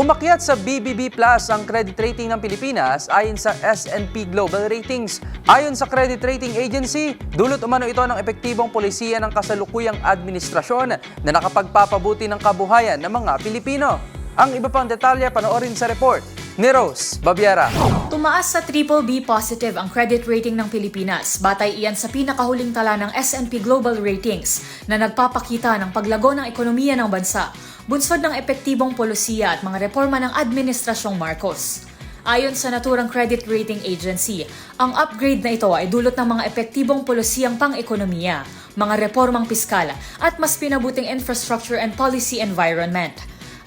Umakyat sa BBB Plus ang credit rating ng Pilipinas ayon sa S&P Global Ratings. Ayon sa credit rating agency, dulot umano ito ng epektibong polisiya ng kasalukuyang administrasyon na nakapagpapabuti ng kabuhayan ng mga Pilipino. Ang iba pang detalye panoorin sa report ni Rose Babiera. Tumaas sa triple B positive ang credit rating ng Pilipinas. Batay iyan sa pinakahuling tala ng S&P Global Ratings na nagpapakita ng paglago ng ekonomiya ng bansa, bunsod ng epektibong polisiya at mga reforma ng Administrasyong Marcos. Ayon sa naturang credit rating agency, ang upgrade na ito ay dulot ng mga epektibong polisiyang pang-ekonomiya, mga reformang piskal at mas pinabuting infrastructure and policy environment.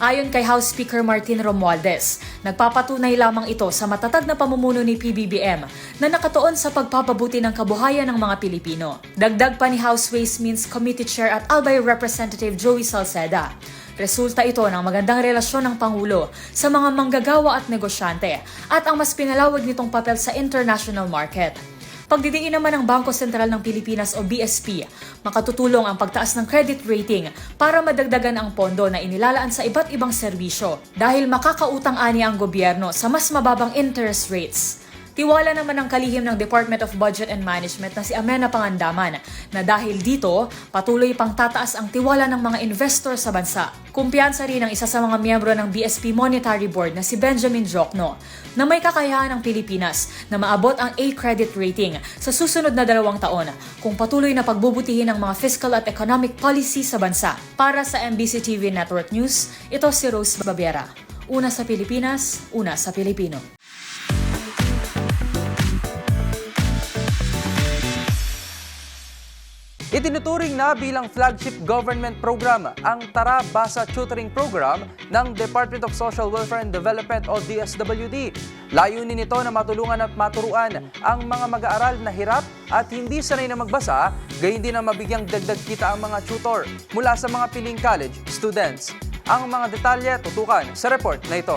Ayon kay House Speaker Martin Romualdez, nagpapatunay lamang ito sa matatag na pamumuno ni PBBM na nakatuon sa pagpapabuti ng kabuhayan ng mga Pilipino. Dagdag pa ni House Ways Means Committee Chair at Albay Representative Joey Salceda. Resulta ito ng magandang relasyon ng Pangulo sa mga manggagawa at negosyante at ang mas pinalawag nitong papel sa international market. Pagdidiin naman ng Bangko Sentral ng Pilipinas o BSP, makatutulong ang pagtaas ng credit rating para madagdagan ang pondo na inilalaan sa iba't ibang serbisyo dahil makakautang ani ang gobyerno sa mas mababang interest rates. Tiwala naman ng kalihim ng Department of Budget and Management na si Amena Pangandaman na dahil dito, patuloy pang tataas ang tiwala ng mga investor sa bansa. Kumpiyansa rin ang isa sa mga miyembro ng BSP Monetary Board na si Benjamin Jokno na may kakayahan ng Pilipinas na maabot ang A credit rating sa susunod na dalawang taon kung patuloy na pagbubutihin ang mga fiscal at economic policy sa bansa. Para sa MBC TV Network News, ito si Rose Babiera. Una sa Pilipinas, una sa Pilipino. Itinuturing na bilang flagship government program ang Tara Basa Tutoring Program ng Department of Social Welfare and Development o DSWD. Layunin nito na matulungan at maturuan ang mga mag-aaral na hirap at hindi sanay na magbasa, gayon din na mabigyang dagdag kita ang mga tutor mula sa mga piling college students. Ang mga detalye tutukan sa report na ito.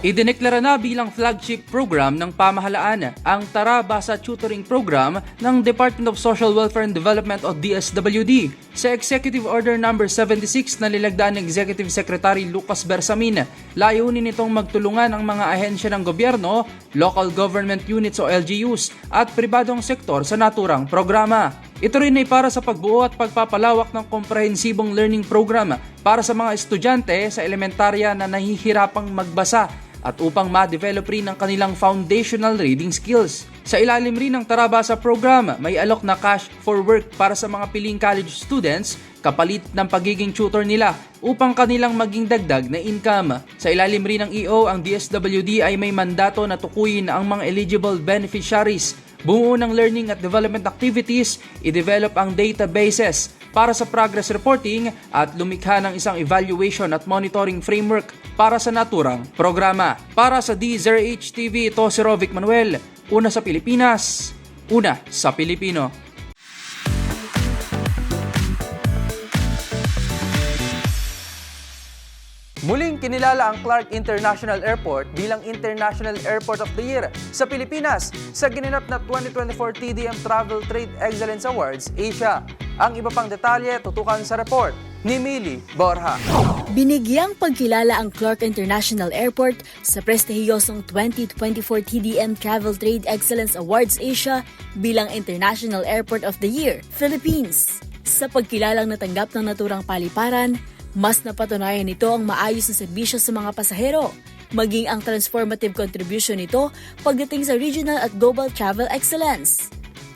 Idineklara na bilang flagship program ng pamahalaan ang Tara Basa Tutoring Program ng Department of Social Welfare and Development o DSWD sa Executive Order No. 76 na nilagdaan ng Executive Secretary Lucas Bersamin. Layunin nitong magtulungan ang mga ahensya ng gobyerno, local government units o LGUs at pribadong sektor sa naturang programa. Ito rin ay para sa pagbuo at pagpapalawak ng komprehensibong learning program para sa mga estudyante sa elementarya na nahihirapang magbasa at upang ma-develop rin ang kanilang foundational reading skills. Sa ilalim rin ng Tarabasa program, may alok na cash for work para sa mga piling college students kapalit ng pagiging tutor nila upang kanilang maging dagdag na income. Sa ilalim rin ng EO, ang DSWD ay may mandato na tukuyin ang mga eligible beneficiaries Bumuo ng learning at development activities, i-develop ang databases para sa progress reporting at lumikha ng isang evaluation at monitoring framework para sa naturang programa. Para sa DZRH TV, ito si Rovic Manuel, una sa Pilipinas, una sa Pilipino. Muling kinilala ang Clark International Airport bilang International Airport of the Year sa Pilipinas sa ginanap na 2024 TDM Travel Trade Excellence Awards Asia. Ang iba pang detalye tutukan sa report ni Mili Borja. Binigyang pagkilala ang Clark International Airport sa prestihiyosong 2024 TDM Travel Trade Excellence Awards Asia bilang International Airport of the Year, Philippines. Sa pagkilalang natanggap ng naturang paliparan, mas napatunayan nito ang maayos na serbisyo sa mga pasahero, maging ang transformative contribution nito pagdating sa regional at global travel excellence.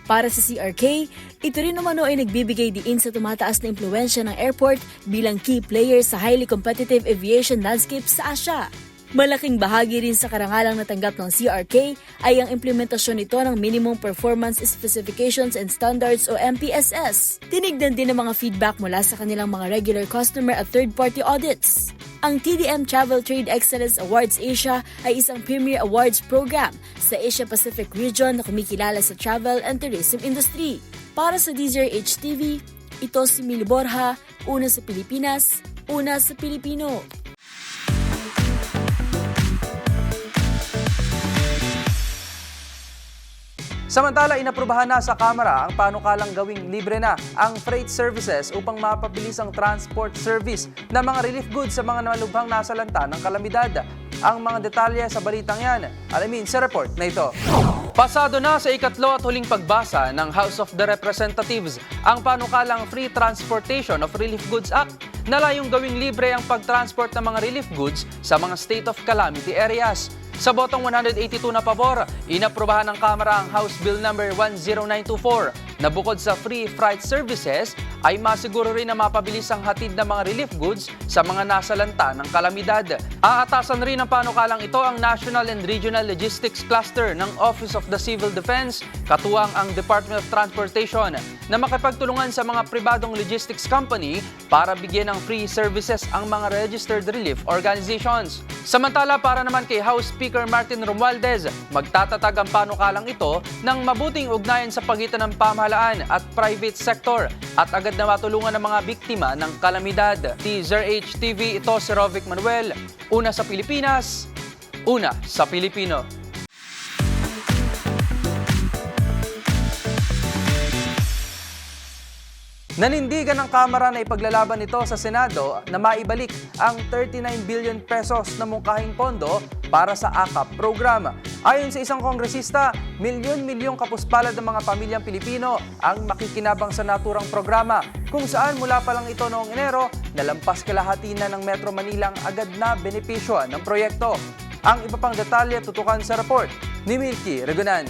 Para sa CRK, ito rin naman ay nagbibigay diin sa tumataas na impluensya ng airport bilang key player sa highly competitive aviation landscape sa Asia. Malaking bahagi rin sa karangalang natanggap ng CRK ay ang implementasyon nito ng Minimum Performance Specifications and Standards o MPSS. Tinignan din ang mga feedback mula sa kanilang mga regular customer at third-party audits. Ang TDM Travel Trade Excellence Awards Asia ay isang premier awards program sa Asia Pacific region na kumikilala sa travel and tourism industry. Para sa DZRH TV, ito si Mili Borja, una sa Pilipinas, una sa Pilipino. Samantala, inaprubahan na sa Kamara ang panukalang gawing libre na ang freight services upang mapabilis ang transport service ng mga relief goods sa mga nalubhang nasalanta ng kalamidad. Ang mga detalye sa balitang yan, alamin sa report na ito. Pasado na sa ikatlo at huling pagbasa ng House of the Representatives ang panukalang Free Transportation of Relief Goods Act na layong gawing libre ang pagtransport ng mga relief goods sa mga state of calamity areas. Sa botong 182 na pabor, inaprubahan ng Kamara ang House Bill number 10924 na bukod sa free freight services ay masiguro rin na mapabilis ang hatid ng mga relief goods sa mga nasalanta ng kalamidad. Aatasan rin ng panukalang ito ang National and Regional Logistics Cluster ng Office of the Civil Defense, katuwang ang Department of Transportation na makipagtulungan sa mga pribadong logistics company para bigyan ng free services ang mga registered relief organizations. Samantala para naman kay House Speaker Martin Romualdez, magtatatag ang panukalang ito ng mabuting ugnayan sa pagitan ng pamahalaan at private sector at agad na matulungan ng mga biktima ng kalamidad. Teaser HTV, ito si Rovic Manuel. Una sa Pilipinas, una sa Pilipino. Nanindigan ng Kamara na ipaglalaban nito sa Senado na maibalik ang 39 billion pesos na mungkahing pondo para sa AKAP program. Ayon sa isang kongresista, milyon-milyong kapuspalad ng mga pamilyang Pilipino ang makikinabang sa naturang programa kung saan mula pa lang ito noong Enero, nalampas kalahati na ng Metro Manila ang agad na benepisyo ng proyekto. Ang iba pang detalye tutukan sa report ni Milky Regunan.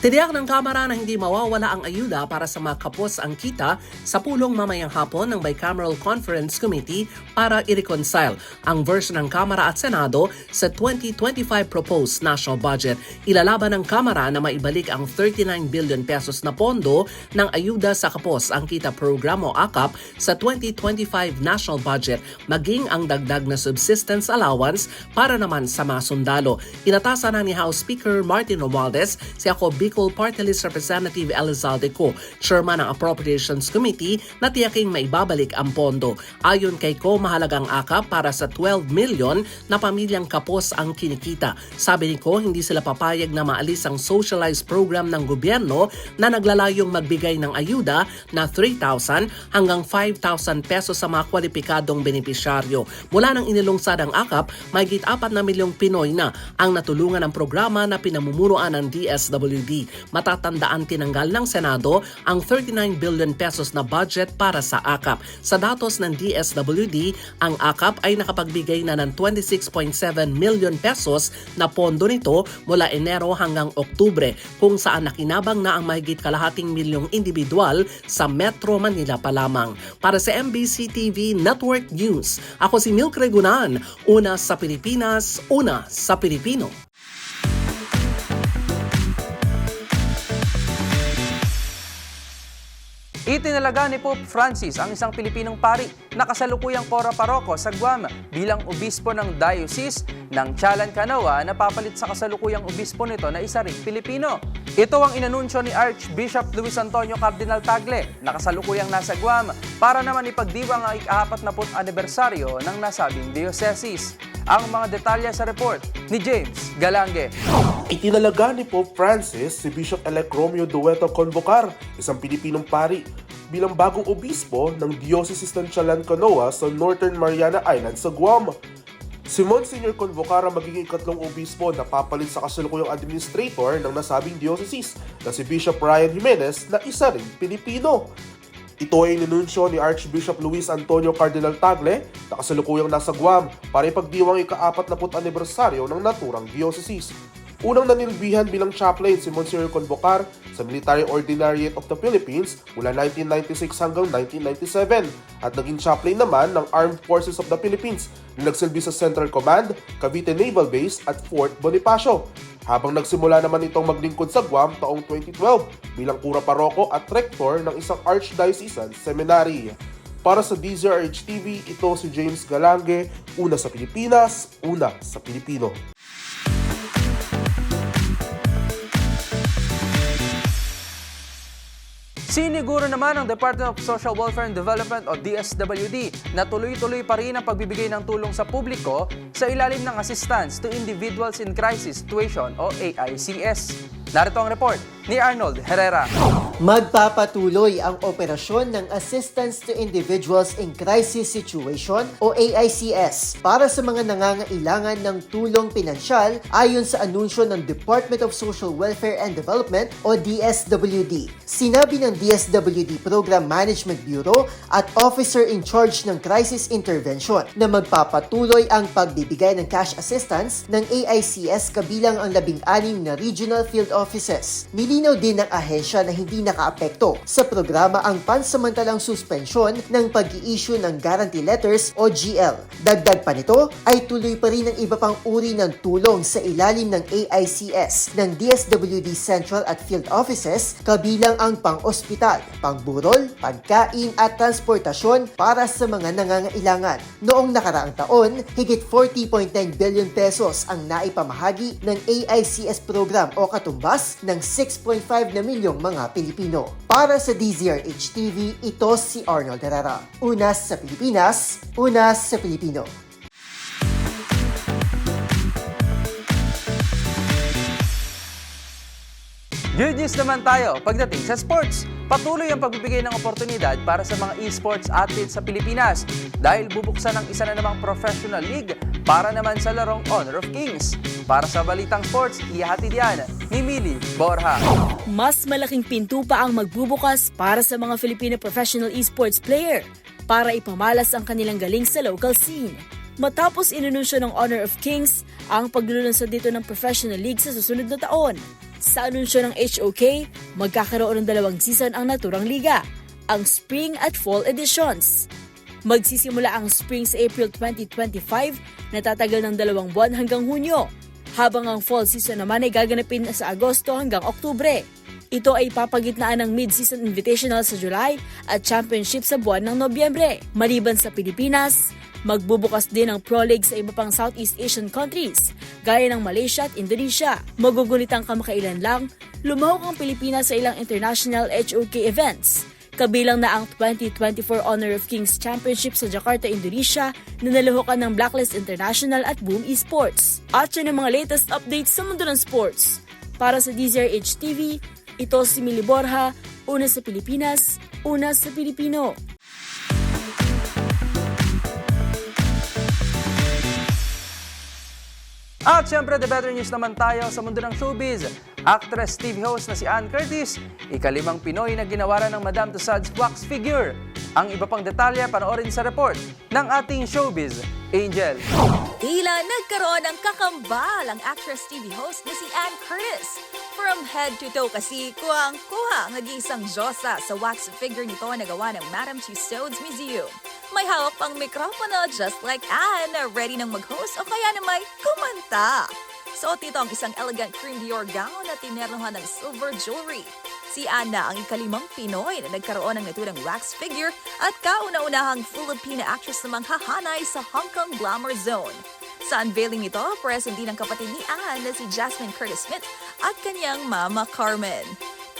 Tiniyak ng Kamara na hindi mawawala ang ayuda para sa mga kapos ang kita sa pulong mamayang hapon ng Bicameral Conference Committee para i-reconcile ang version ng Kamara at Senado sa 2025 proposed national budget. Ilalaban ng Kamara na maibalik ang 39 billion pesos na pondo ng ayuda sa kapos ang kita program o AKAP sa 2025 national budget maging ang dagdag na subsistence allowance para naman sa mga sundalo. Inatasan na ni House Speaker Martin Romualdez si ako Bicol Party List Representative Elizalde Co, Chairman ng Appropriations Committee na tiyaking maibabalik ang pondo. Ayon kay Co, mahalagang akap para sa 12 million na pamilyang kapos ang kinikita. Sabi ni Co, hindi sila papayag na maalis ang socialized program ng gobyerno na naglalayong magbigay ng ayuda na 3,000 hanggang 5,000 pesos sa mga kwalipikadong benepisyaryo. Mula nang inilungsad ang akap, mahigit 4 na milyong Pinoy na ang natulungan ng programa na pinamumunuan ng DSWD. Matatandaan tinanggal ng Senado ang 39 billion pesos na budget para sa AKAP. Sa datos ng DSWD, ang AKAP ay nakapagbigay na ng 26.7 million pesos na pondo nito mula Enero hanggang Oktubre kung saan nakinabang na ang mahigit kalahating milyong individual sa Metro Manila pa lamang. Para sa MBC TV Network News, ako si Milk Regunan, una sa Pilipinas, una sa Pilipino. Itinalaga ni Pope Francis ang isang Pilipinong pari na kasalukuyang Cora Paroko sa Guam bilang obispo ng Diocese ng Chalan Canoa na papalit sa kasalukuyang obispo nito na isa ring Pilipino. Ito ang inanunsyo ni Archbishop Luis Antonio Cardinal Tagle na kasalukuyang nasa Guam para naman ipagdiwang ang ika-apat na anibersaryo ng nasabing diocese. Ang mga detalye sa report ni James Galange. Itinalaga ni Pope Francis si Bishop-elect Romeo Dueto Convocar, isang Pilipinong pari, bilang bagong obispo ng Diocese ng Chalancanoa sa Northern Mariana Island sa Guam. Si Monsignor Convocara magiging ikatlong obispo na papalit sa kasalukuyang administrator ng nasabing diocese na si Bishop Ryan Jimenez na isa ring Pilipino. Ito ay ninunsyo ni Archbishop Luis Antonio Cardinal Tagle na kasalukuyang nasa Guam para ipagdiwang ika-40 anibersaryo ng naturang diocese. Unang nanilbihan bilang chaplain si Monsignor Convocar sa Military Ordinariate of the Philippines mula 1996 hanggang 1997 at naging chaplain naman ng Armed Forces of the Philippines na nagsilbi sa Central Command, Cavite Naval Base at Fort Bonifacio. Habang nagsimula naman itong maglingkod sa Guam taong 2012 bilang kura paroko at rector ng isang archdiocesan seminary. Para sa DZRH TV, ito si James Galange, una sa Pilipinas, una sa Pilipino. Siniguro naman ng Department of Social Welfare and Development o DSWD na tuloy-tuloy pa rin ang pagbibigay ng tulong sa publiko sa ilalim ng Assistance to Individuals in Crisis Situation o AICS. Narito ang report ni Arnold Herrera. Magpapatuloy ang operasyon ng Assistance to Individuals in Crisis Situation o AICS para sa mga nangangailangan ng tulong pinansyal ayon sa anunsyo ng Department of Social Welfare and Development o DSWD. Sinabi ng DSWD Program Management Bureau at Officer in Charge ng Crisis Intervention na magpapatuloy ang pagbibigay ng cash assistance ng AICS kabilang ang labing-anim na regional field offices. Nilinaw din ng ahensya na hindi nakaapekto sa programa ang pansamantalang suspensyon ng pag-i-issue ng guarantee letters o GL. Dagdag pa nito ay tuloy pa rin ang iba pang uri ng tulong sa ilalim ng AICS ng DSWD Central at Field Offices kabilang ang pang-ospital, pangburol, pagkain at transportasyon para sa mga nangangailangan. Noong nakaraang taon, higit 40.9 billion pesos ang naipamahagi ng AICS program o katumbas ng 6.5 na milyong mga Pilipino. Para sa DZRH TV, ito si Arnold Herrera. Una sa Pilipinas, una sa Pilipino. Good news naman tayo pagdating sa sports. Patuloy ang pagbibigay ng oportunidad para sa mga esports athletes sa Pilipinas dahil bubuksan ang isa na namang professional league para naman sa larong Honor of Kings. Para sa Balitang Sports, ihatid yan ni Mili Borja. Mas malaking pinto pa ang magbubukas para sa mga Filipino professional esports player para ipamalas ang kanilang galing sa local scene. Matapos inununsyo ng Honor of Kings ang paglulunsad dito ng professional league sa susunod na taon. Sa anunsyo ng HOK, magkakaroon ng dalawang season ang naturang liga, ang Spring at Fall editions. Magsisimula ang Spring sa April 2025 na tatagal ng dalawang buwan hanggang Hunyo, habang ang Fall season naman ay gaganapin sa Agosto hanggang Oktubre. Ito ay papagitnaan ng Mid-Season Invitational sa July at Championship sa buwan ng Nobyembre. Maliban sa Pilipinas, magbubukas din ang Pro League sa iba pang Southeast Asian countries, gaya ng Malaysia at Indonesia. Magugunitang kamakailan lang, lumahok ang Pilipinas sa ilang international HOK events. Kabilang na ang 2024 Honor of Kings Championship sa Jakarta, Indonesia na nalahukan ng Blacklist International at Boom Esports. At yun ang mga latest updates sa mundo ng sports. Para sa DZRH TV, ito si Mili Borja, una sa Pilipinas, una sa Pilipino. At syempre, the better news naman tayo sa mundo ng showbiz. Actress TV host na si Ann Curtis, ikalimang Pinoy na ginawaran ng Madame Tussauds wax figure. Ang iba pang detalye panoorin sa report ng ating showbiz, Angel. Tila nagkaroon ng kakambal ang actress TV host na si Ann Curtis. From head to toe kasi kuhang-kuha ang nag-iisang sa wax figure nito na gawa ng Madame Tussauds Museum. May hawak pang mikropono just like Anne ready nang mag-host o kaya na may kumanta. Suot nito ang isang elegant cream Dior gown na tinernohan ng silver jewelry. Si Anna ang ikalimang Pinoy na nagkaroon ng naturang wax figure at kauna-unahang Filipina actress namang hahanay sa Hong Kong Glamour Zone. Sa unveiling nito, present din ang kapatid ni Anne na si Jasmine Curtis Smith at kanyang mama Carmen.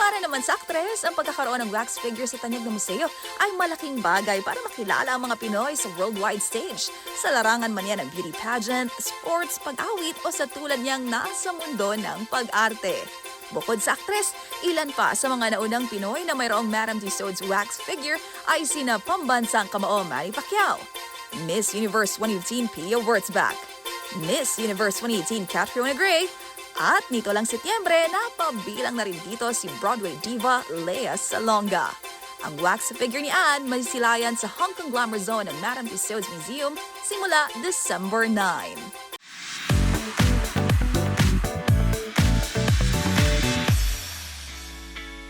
Para naman sa aktres, ang pagkakaroon ng wax figure sa tanyag na museo ay malaking bagay para makilala ang mga Pinoy sa worldwide stage. Sa larangan man yan ng beauty pageant, sports, pag-awit o sa tulad niyang nasa mundo ng pag-arte. Bukod sa aktres, ilan pa sa mga naunang Pinoy na mayroong Madam Tussauds wax figure ay sina pambansang kamao Manny Pacquiao, Miss Universe 2018 Pia Wurtzbach, Miss Universe 2018 Catriona Gray, at nito lang Setyembre, napabilang na rin dito si Broadway diva Lea Salonga. Ang wax figure ni Anne masisilayan sa Hong Kong Glamour Zone ng Madame Tussauds Museum simula December 9.